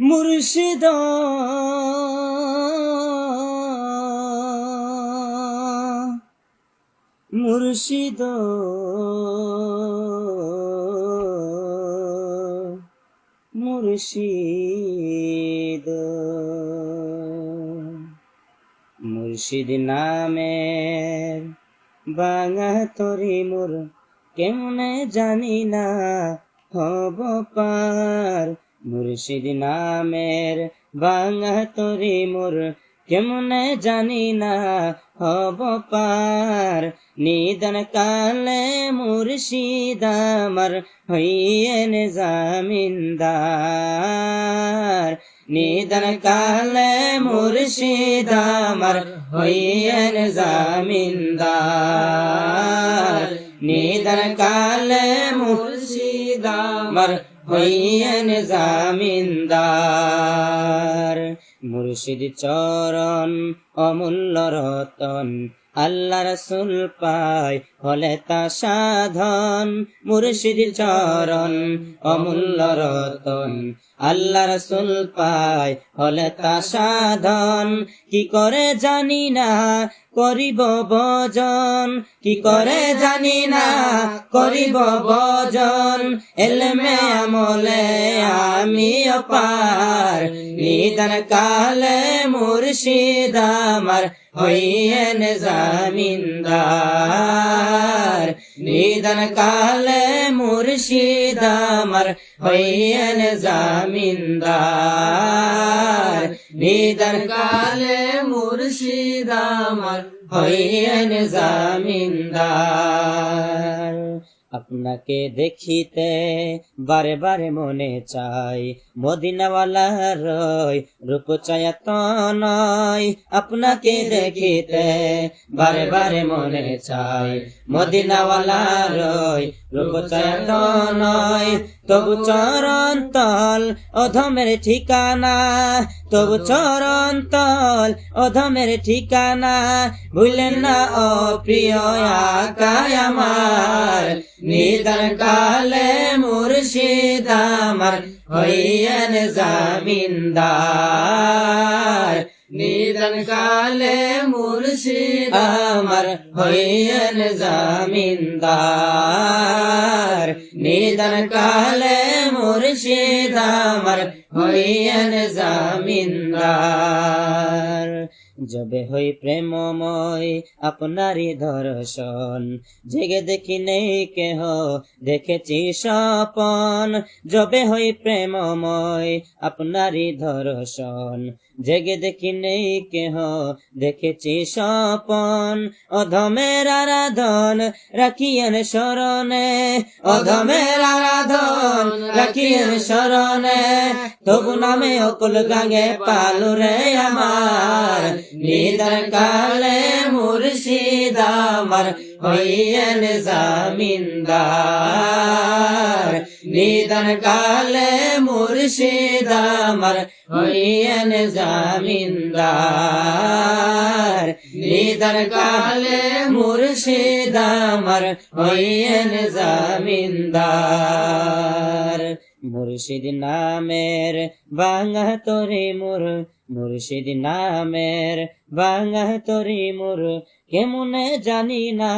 মুর্শিদ। মুর্শিদ। মুর্শিদ। মুর্শিদ নামের বাঙা তরি মোর কেমনে জানি না হব পার। মুর্শিদ নামের বাঙা তরি মোর কেমনে জানি না হব পার। নিদন কালে মুর্শিদ আমার হইয়েন জামিনদার। নিদন কালে মুর্শিদ আমার হইয়েন জামিনদার। নিদন কালে মুর্শিদ আমার হইয়েন জামিনদার। মুর্শিদ চরণ, অমূল্য রতন, আল্লাহ রসুল পায় হলে তা সাধন। মুর্শিদ চরণ, অমূল্য রতন, আল্লাহ রসুল পায় হলে তা সাধন। কি করে জানি না, করিব ভজন। কি করে জানি না, করিব ভজন। এলমে আমলে আমি অপার। নিদান কালে মুর্শিদ আমার হইয়েন জামিনদার। নিদান কালে মুর্শিদ আমার হইয়েন জামিনদার। নিদান কালে মুর্শিদ আমার হইয়েন জামিনদার। আপনাকে দেখিতে বারে বারে মনে চাই। মদিনাওয়ালা রয় রূপ চায়াত নয়। আপনাকে দেখিতে বারে বারে মনে চাই। রূপ চায়াত নয়। তবু চরণ তল অধমের ঠিকানা। তবু চরণ তল অধমের ঠিকানা। ভুলেন না অপ্রিয় আকায় আমার। নিদান কালে মুর্শিদ আমার, হইয়েন জামিনদার। নিদান কালে মুর্শিদ আমার, হইয়েন জামিনদার। নিদান কালে মুর্শিদ আমার, হইয়েন জামিনদার। যবে হই প্রেমময় আপনারই দর্শন, জেগে দেখি নেই কেহ, দেখেছি স্বপন। যবে হই প্রেমময় আপনারই দর্শন, জেগে দেখি নেই কেহ, দেখেছি স্বপন। অধমের আরাধন রাখিয়েন স্মরণে অধমের আরাধন রাখিয়েন স্মরণে তবু নামে অকল গাঙ্গে পালুরে আমার। নিদান কালে মুর্শিদ আমার হইয়েন জামিনদার। নিদান কালে মুর্শিদ আমার হইয়েন জামিনদার। নিদান কালে মুর্শিদ আমার হইয়েন জামিনদার। মুর্শিদ নামের বাঙা তোরে মোর, মুর্শিদ নামের বাঙা তোরে মোর। কেমনে জানি না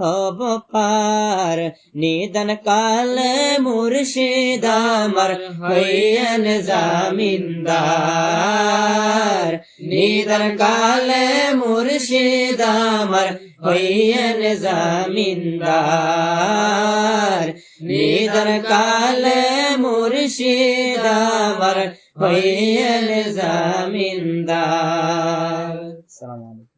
হব পার, নিদান কালে মুর্শিদ আমার হইয়েন জামিনদার। নিদান কালে মুর্শিদ আমার হইয়েন জামিনদার। নিদান কালে মুর্শিদ আমার হইয়েন জামিনদার। আসসালামু আলাইকুম।